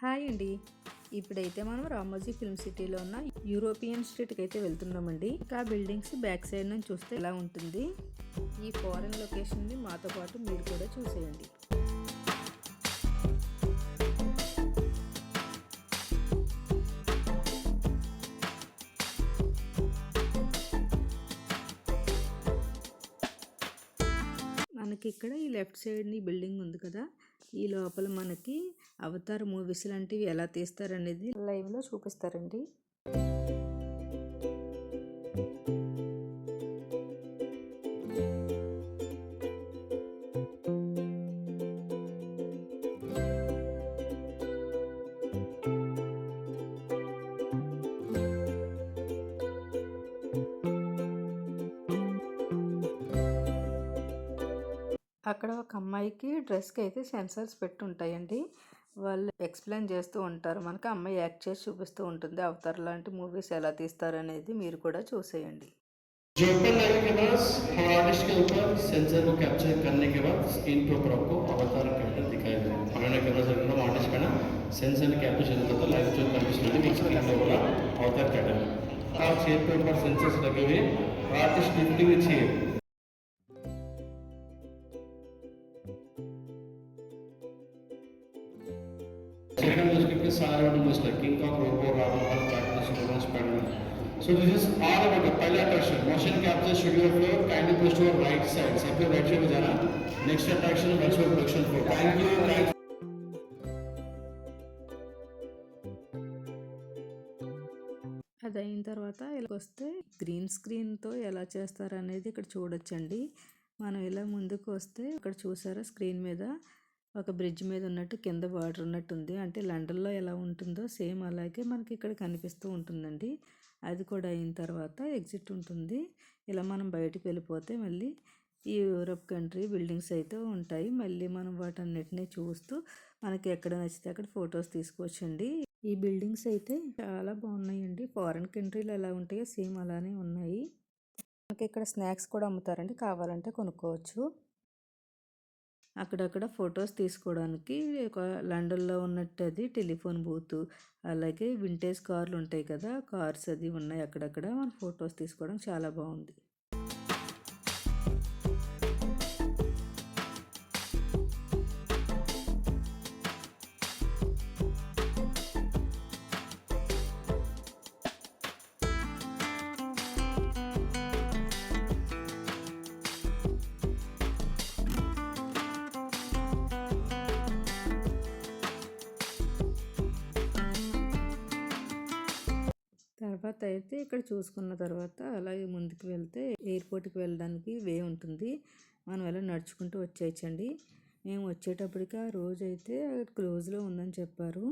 Hi అండి. ఇప్పుడైతే మనం రామోజీ ఫిల్మ్ సిటీలో ఉన్న యూరోపియన్ స్ట్రీట్కి అయితే వెళ్తున్నామండి. ఇంకా బిల్డింగ్స్ బ్యాక్ సైడ్ నుంచి చూస్తే ఎలా ఉంటుంది? ఈ ఫారెన్ లొకేషన్ని మాతో పాటు మీరు కూడా చూసేయండి. మనకి ఇక్కడ ఈ లెఫ్ట్ సైడ్ని బిల్డింగ్ ఉంది కదా. ఈ లోపల మనకి అవతార్ మూవీస్ లాంటివి ఎలా తీస్తారనేది లైవ్లో చూపిస్తారండి. అమ్మాయికి డ్రెస్కి అయితే సెన్సర్స్ పెట్టి ఉంటాయండి వాళ్ళు ఎక్స్ప్లెయిన్ చేస్తూ ఉంటారు మనకు అమ్మాయి యాక్ట్ చేసి చూపిస్తూ ఉంటుంది అవతార్ లాంటి మూవీస్ ఎలా తీస్తారనేది మీరు కూడా చూసేయండి जो ओपन लाइव के पास हर आर्टिस्ट के ऊपर सेंसर को कैप्चर करने के बाद स्क्रीन के ऊपर आपको अवतार कैरेक्टर दिखाई दे పలానా కెమెరా సరిగ్గా ఆర్టిస్ట్ పైన సెన్సర్ క్యాప్చర్ చేసిన తర్వాత లైవ్ जो కనిపిస్తుంది మీకు స్క్రీన్ లో కూడా అవతార్ कैरेक्टर आप चेयर के ऊपर सेंसर्स लगे हुए आर्टिस्ट लिफ्टिंग चाहिए this all about almost like King Kong, Robo, Raman, Practice, Robo, Spider-Man. So this is all about the pilot attraction. Motion capture schedule floor, kindly push to your right side. Sab right side mein jana. Next attraction, next production floor. Thank you. Thank you. అయిన తర్వాత ఇలా వస్తే green స్క్రీన్తో ఎలా చేస్తారనేది ఇక్కడ చూడొచ్చండి మనం ఇలా ముందుకు వస్తే ఇక్కడ చూసారా స్క్రీన్ మీద ఒక బ్రిడ్జ్ మీద ఉన్నట్టు కింద వాటర్ ఉన్నట్టు ఉంది అంటే లండన్లో ఎలా ఉంటుందో సేమ్ అలాగే మనకి ఇక్కడ కనిపిస్తూ ఉంటుందండి. అది కూడా అయిన తర్వాత ఎగ్జిట్ ఉంటుంది. ఇలా మనం బయటకు వెళ్ళిపోతే మళ్ళీ ఈ యూరప్ కంట్రీ బిల్డింగ్స్ అయితే ఉంటాయి. మళ్ళీ మనం వాటన్నిటిని చూస్తూ మనకి ఎక్కడ నచ్చితే అక్కడ ఫొటోస్ తీసుకోవచ్చండి. ఈ బిల్డింగ్స్ అయితే చాలా బాగున్నాయండి. ఫారిన్ కంట్రీలో ఎలా ఉంటాయో సేమ్ అలానే ఉన్నాయి. మనకి ఇక్కడ స్నాక్స్ కూడా అమ్ముతారండి. కావాలంటే కొనుక్కోవచ్చు. అక్కడక్కడ ఫొటోస్ తీసుకోవడానికి ఒక లండన్లో ఉన్నట్టు అది టెలిఫోన్ బూత్ అలాగే వింటేజ్ కార్లు ఉంటాయి కదా కార్స్ అది ఉన్నాయి అక్కడక్కడ. మన ఫొటోస్ తీసుకోవడం చాలా బాగుంది తర్వాత అయితే ఇక్కడ చూసుకున్న తర్వాత అలాగే ముందుకు వెళ్తే ఎయిర్పోర్ట్కి వెళ్ళడానికి వే ఉంటుంది. మనం ఎలా నడుచుకుంటూ వచ్చేయచ్చండి? మేము వచ్చేటప్పటికి ఆ రోజు అయితే క్లోజ్లో ఉందని చెప్పారు.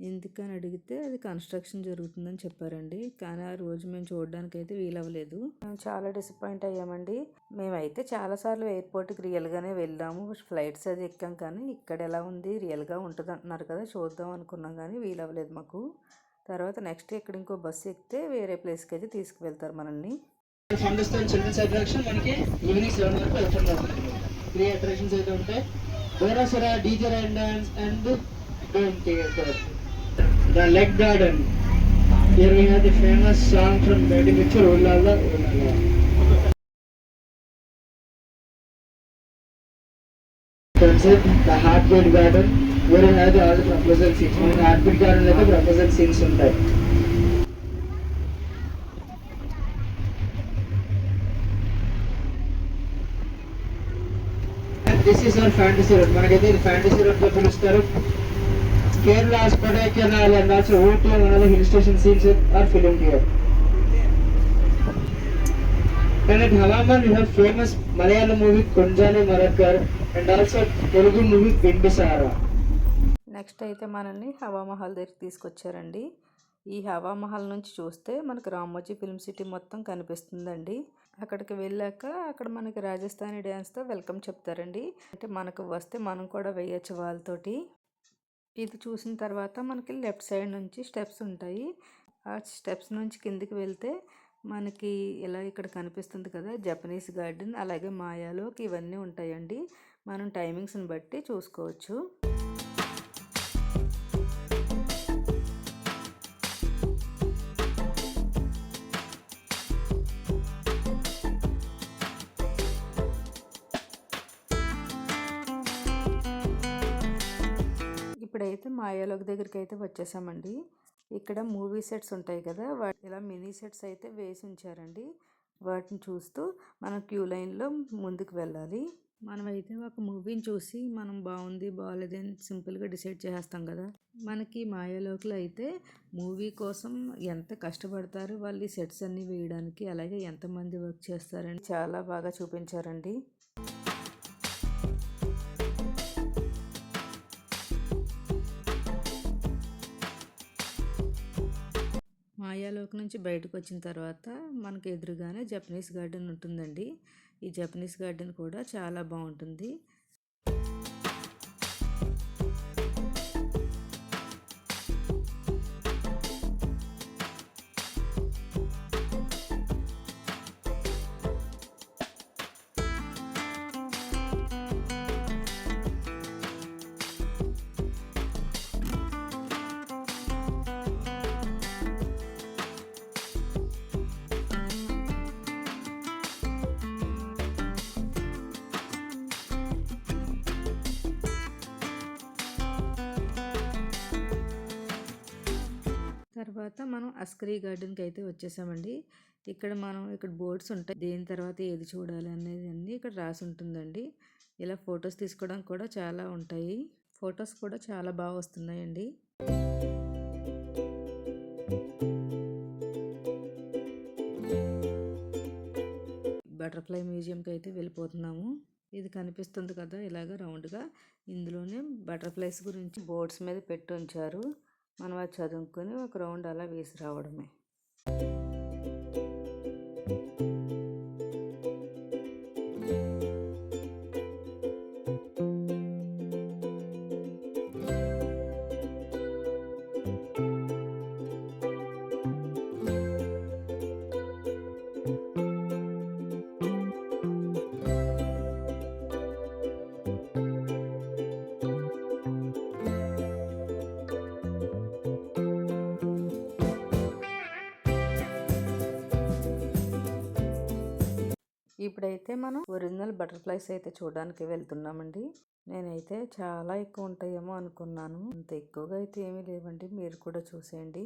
ఎందుకని అడిగితే అది కన్స్ట్రక్షన్ జరుగుతుందని చెప్పారండి. కానీ ఆ రోజు మేము చూడడానికి అయితే వీలవ్వలేదు మేము చాలా డిసప్పాయింట్ అయ్యామండి. మేమైతే చాలాసార్లు ఎయిర్పోర్ట్కి రియల్గానే వెళ్ళాము. ఫ్లైట్స్ అది ఎక్కాం కానీ ఇక్కడ ఎలా ఉంది? రియల్గా ఉంటుంది అంటున్నారు కదా చూద్దాం అనుకున్నాం కానీ వీలవ్వలేదు మాకు. తర్వాత నెక్స్ట్ ఇక్కడ ఇంకో బస్సు ఎక్కితే వేరే ప్లేస్కి అయితే తీసుకువెళ్తారు మనల్ని. ఫండస్టైన్ చిల్డ్రన్స్ అట్రాక్షన్ మనకి ఈవినింగ్ సెవెన్ వరకు ఓపెన్ అవుతుంది త్రీ అట్రాక్షన్స్ అయితే ఉంటాయి. Borasura DJ rain dance and dome theatre the leg garden here we have the famous song from Beti picture ooh la la ooh la la concept the heartbeat garden where you have the all the proposal scenes మన heartbeat garden అయితే proposal scenes ఉంటాయి this is our fantasy road మనకైతే ఇది fantasy road గా పిలుస్తారు Kerala Kodaikanal and also Ooty and all hill station scenes are film here And at Havaman we have famous Malayalam movie Kunjani Marakkar and also next అయితే మనల్ని హవామహల్ దగ్గరికి తీసుకొచ్చారండి. ఈ హవామహల్ నుంచి చూస్తే మనకి రామోజీ ఫిల్మ్ సిటీ మొత్తం కనిపిస్తుందండి. అక్కడికి వెళ్ళాక అక్కడ మనకి రాజస్థానీ డ్యాన్స్తో వెల్కమ్ చెప్తారండి. అంటే మనకు వస్తే మనం కూడా వేయచ్చు వాళ్ళతోటి. ఇది చూసిన తర్వాత మనకి లెఫ్ట్ సైడ్ నుంచి స్టెప్స్ ఉంటాయి. ఆ స్టెప్స్ నుంచి కిందికి వెళ్తే మనకి ఇలా ఇక్కడ కనిపిస్తుంది కదా జపనీస్ గార్డెన్ అలాగే మాయాలోకి ఇవన్నీ ఉంటాయండి. మనం టైమింగ్స్ని బట్టి చూసుకోవచ్చు. ఇప్పుడైతే మాయాలోక్ దగ్గరికి అయితే వచ్చేసామండి. ఇక్కడ మూవీ సెట్స్ ఉంటాయి కదా వాటి ఇలా మినీ సెట్స్ అయితే వేసి ఉంచారండి. వాటిని చూస్తూ మనం క్యూ లైన్లో ముందుకు వెళ్ళాలి. మనమైతే ఒక మూవీని చూసి మనం బాగుంది బాగాలేదు అని సింపుల్గా డిసైడ్ చేసేస్తాం కదా. మనకి మాయాలోకలో అయితే మూవీ కోసం ఎంత కష్టపడతారు వాళ్ళు సెట్స్ అన్నీ వేయడానికి అలాగే ఎంతమంది వర్క్ చేస్తారని చాలా బాగా చూపించారండి. మాయాలోకి నుంచి బయటకు వచ్చిన తర్వాత మనకు ఎదురుగానే జపనీస్ గార్డెన్ ఉంటుందండి. ఈ జపనీస్ గార్డెన్ కూడా చాలా బాగుంటుంది. తర్వాత మనం అస్కరీ గార్డెన్కి అయితే వచ్చేసామండి. ఇక్కడ మనం ఇక్కడ బోర్డ్స్ ఉంటాయి. దేని తర్వాత ఏది చూడాలి అనేది అన్నీ ఇక్కడ రాసి ఉంటుందండి. ఇలా ఫొటోస్ తీసుకోవడానికి కూడా చాలా ఉంటాయి. ఫొటోస్ కూడా చాలా బాగా వస్తున్నాయండి. బటర్ఫ్లై మ్యూజియంకి అయితే వెళ్ళిపోతున్నాము. ఇది కనిపిస్తుంది కదా ఇలాగ రౌండ్గా. ఇందులోనే బటర్ఫ్లైస్ గురించి బోర్డ్స్ మీద పెట్టి ఉంచారు. మనం అది చదువుకొని ఒక రౌండ్ అలా వేసి రావడమే. ఇప్పుడైతే మనం ఒరిజినల్ బటర్ఫ్లైస్ అయితే చూడడానికి వెళ్తున్నామండి. నేనైతే చాలా ఎక్కువ ఉంటాయేమో అనుకున్నాను. అంత ఎక్కువగా అయితే ఏమీ లేవండి. మీరు కూడా చూసేయండి.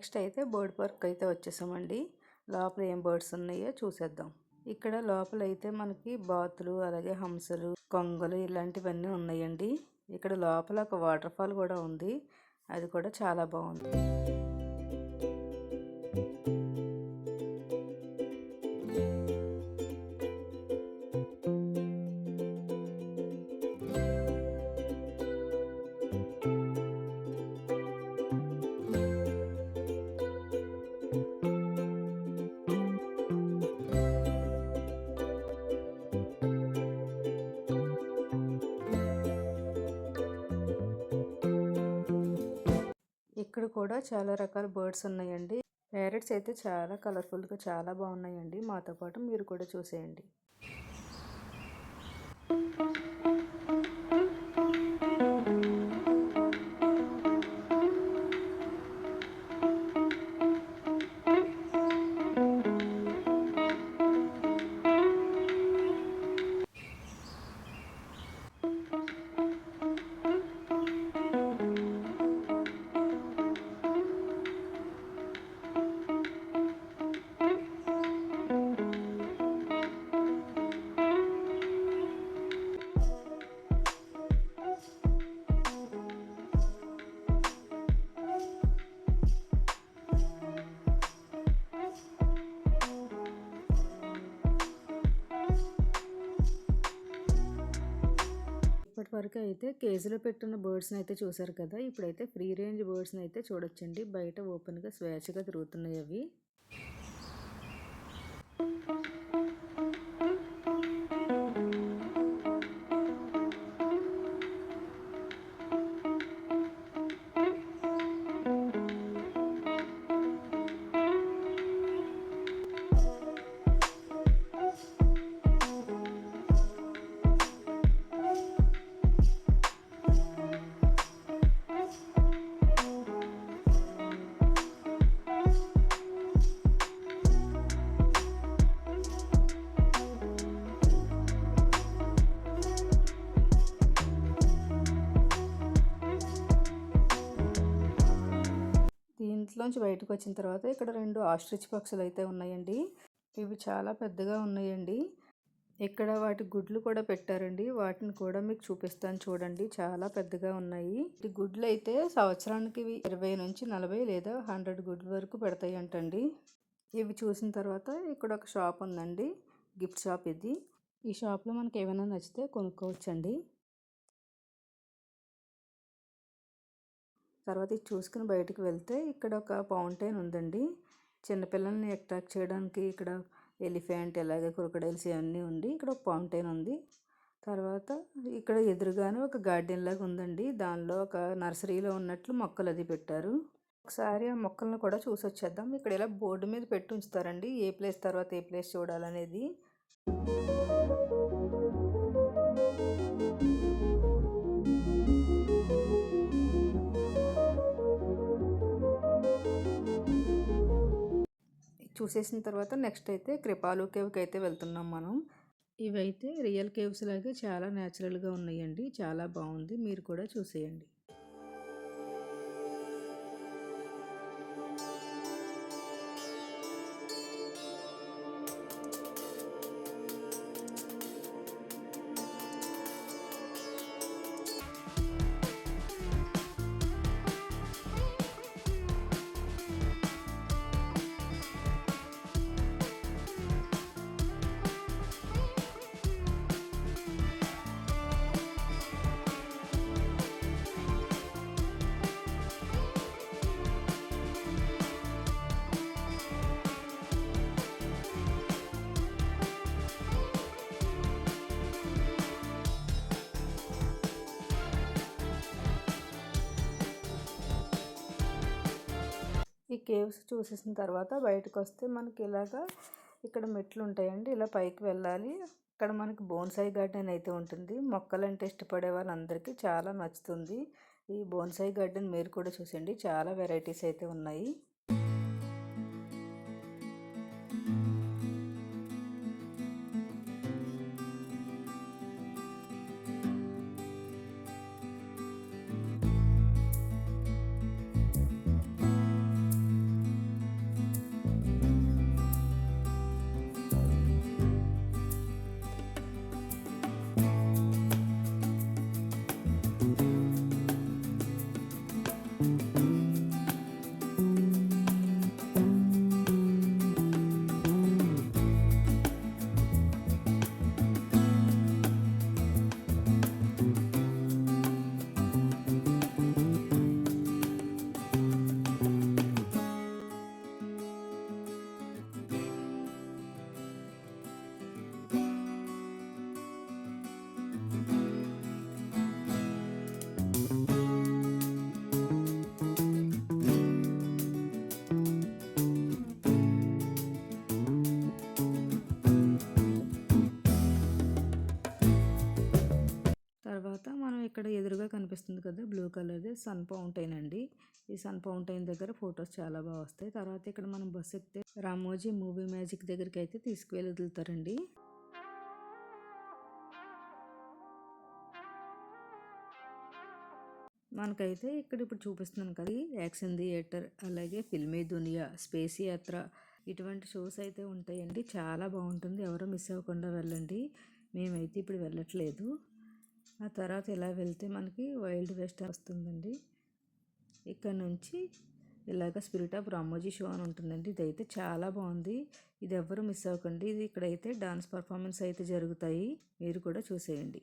నెక్స్ట్ అయితే బర్డ్ పార్క్ అయితే వచ్చేసామండి. లోపల ఏం బర్డ్స్ ఉన్నాయో చూసేద్దాం. ఇక్కడ లోపల అయితే మనకి బాతులు అలాగే హంసలు కొంగలు ఇలాంటివన్నీ ఉన్నాయండి. ఇక్కడ లోపల ఒక వాటర్ ఫాల్ కూడా ఉంది. అది కూడా చాలా బాగుంది. ఇక్కడ కూడా చాలా రకాల బర్డ్స్ ఉన్నాయండి. ప్యారెట్స్ అయితే చాలా కలర్ఫుల్గా చాలా బాగున్నాయండి. మాతో పాటు మీరు కూడా చూసేయండి. వరకు అయితే కేజీలో పెట్టిన బర్డ్స్ని అయితే చూసారు కదా ఇప్పుడైతే ఫ్రీ రేంజ్ బర్డ్స్ని అయితే చూడొచ్చండి. బయట ఓపెన్గా స్వేచ్ఛగా తిరుగుతున్నాయి అవి. నుంచి బయటకు వచ్చిన తర్వాత ఇక్కడ రెండు ఆస్ట్రిచ్ పక్షులు అయితే ఉన్నాయండి. ఇవి చాలా పెద్దగా ఉన్నాయండి. ఇక్కడ వాటి గుడ్లు కూడా పెట్టారండి. వాటిని కూడా మీకు చూపిస్తాను చూడండి. చాలా పెద్దగా ఉన్నాయి. ఈ గుడ్లు అయితే సంవత్సరానికి ఇవి ఇరవై నుంచి నలభై లేదా హండ్రెడ్ గుడ్ల వరకు పెడతాయి అంటండి ఇవి చూసిన తర్వాత ఇక్కడ ఒక షాప్ ఉందండి. గిఫ్ట్ షాప్ ఇది. ఈ షాప్లో మనకి ఏమైనా నచ్చితే కొనుక్కోవచ్చండి. తర్వాత ఇది చూసుకుని బయటకు వెళ్తే ఇక్కడ ఒక ఫౌంటైన్ ఉందండి. చిన్నపిల్లల్ని అట్రాక్ట్ చేయడానికి ఇక్కడ ఎలిఫెంట్ ఇలాగే క్రొకడైల్స్ ఇవన్నీ ఉంది ఇక్కడ ఒక ఫౌంటైన్ ఉంది. తర్వాత ఇక్కడ ఎదురుగానే ఒక గార్డెన్ లాగా ఉందండి. దానిలో ఒక నర్సరీలో ఉన్నట్లు మొక్కలు అది పెట్టారు. ఒకసారి ఆ మొక్కలను కూడా చూసి వచ్చేద్దాం. ఇక్కడ ఇలా బోర్డు మీద పెట్టి ఉంచుతారండి. ఏ ప్లేస్ తర్వాత ఏ ప్లేస్ చూడాలనేది. చూసేసిన తర్వాత నెక్స్ట్ అయితే కృపాలు కేవ్కి అయితే వెళ్తున్నాం మనం. ఇవైతే రియల్ కేవ్స్ లాగే చాలా న్యాచురల్గా ఉన్నాయండి. చాలా బాగుంది. మీరు కూడా చూసేయండి. ఈ కేవ్స్ చూసేసిన తర్వాత బయటకు వస్తే మనకి ఇలాగా ఇక్కడ మెట్లు ఉంటాయండి ఇలా పైకి వెళ్ళాలి. ఇక్కడ మనకి బోన్సాయి గార్డెన్ అయితే ఉంటుంది. మొక్కలంటే ఇష్టపడే వాళ్ళందరికీ చాలా నచ్చుతుంది. ఈ బోన్సాయి గార్డెన్ మీరు కూడా చూసండి. చాలా వెరైటీస్ అయితే ఉన్నాయి. ఇక్కడ ఎదురుగా కనిపిస్తుంది కదా బ్లూ కలర్ది సన్ ఫౌంటైన్ అండి. ఈ సన్ ఫౌంటైన్ దగ్గర ఫొటోస్ చాలా బాగా వస్తాయి. తర్వాత ఇక్కడ మనం బస్సు ఎక్కితే రామోజీ మూవీ మ్యాజిక్ దగ్గరికి అయితే తీసుకువెళ్ళి వదులుతారండి మనకైతే ఇక్కడ ఇప్పుడు చూపిస్తున్నాను కదా యాక్షన్ థియేటర్ అలాగే ఫిల్మీ దునియా స్పేస్ యాత్ర ఇటువంటి షోస్ అయితే ఉంటాయండి. చాలా బాగుంటుంది. ఎవరో మిస్ అవ్వకుండా వెళ్ళండి. మేమైతే ఇప్పుడు వెళ్ళట్లేదు. ఆ తర్వాత ఇలా వెళ్తే మనకి వైల్డ్ వెస్ట్ వస్తుందండి. ఇక్కడ నుంచి ఇలాగ స్పిరిట్ ఆఫ్ రామోజీ షో అని ఉంటుందండి. ఇదైతే చాలా బాగుంది. ఇది ఎవ్వరు మిస్ అవ్వకండి. ఇది ఇక్కడైతే డాన్స్ పర్ఫార్మెన్స్ అయితే జరుగుతాయి. మీరు కూడా చూసేయండి.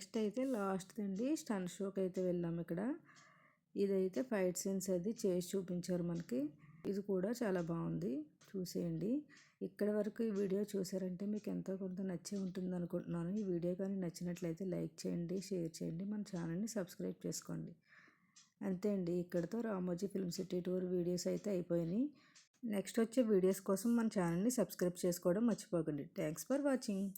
నెక్స్ట్ అయితే లాస్ట్ అండి స్టన్ షోకి అయితే వెళ్ళాం ఇక్కడ. ఇదైతే ఫైట్ సీన్స్ అది చేసి చూపించారు మనకి. ఇది కూడా చాలా బాగుంది. చూసేయండి. ఇక్కడ వరకు ఈ వీడియో చూసారంటే మీకు ఎంతో కొంత నచ్చే ఉంటుంది అనుకుంటున్నాను ఈ వీడియో కానీ నచ్చినట్లయితే లైక్ చేయండి షేర్ చేయండి మన ఛానల్ని సబ్స్క్రైబ్ చేసుకోండి. అంతే అండి ఇక్కడితో Ramoji film city tour videos అయితే అయిపోయినాయి. నెక్స్ట్ వచ్చే వీడియోస్ కోసం మన ఛానల్ని సబ్స్క్రైబ్ చేసుకోవడం మర్చిపోకండి. Thanks for watching.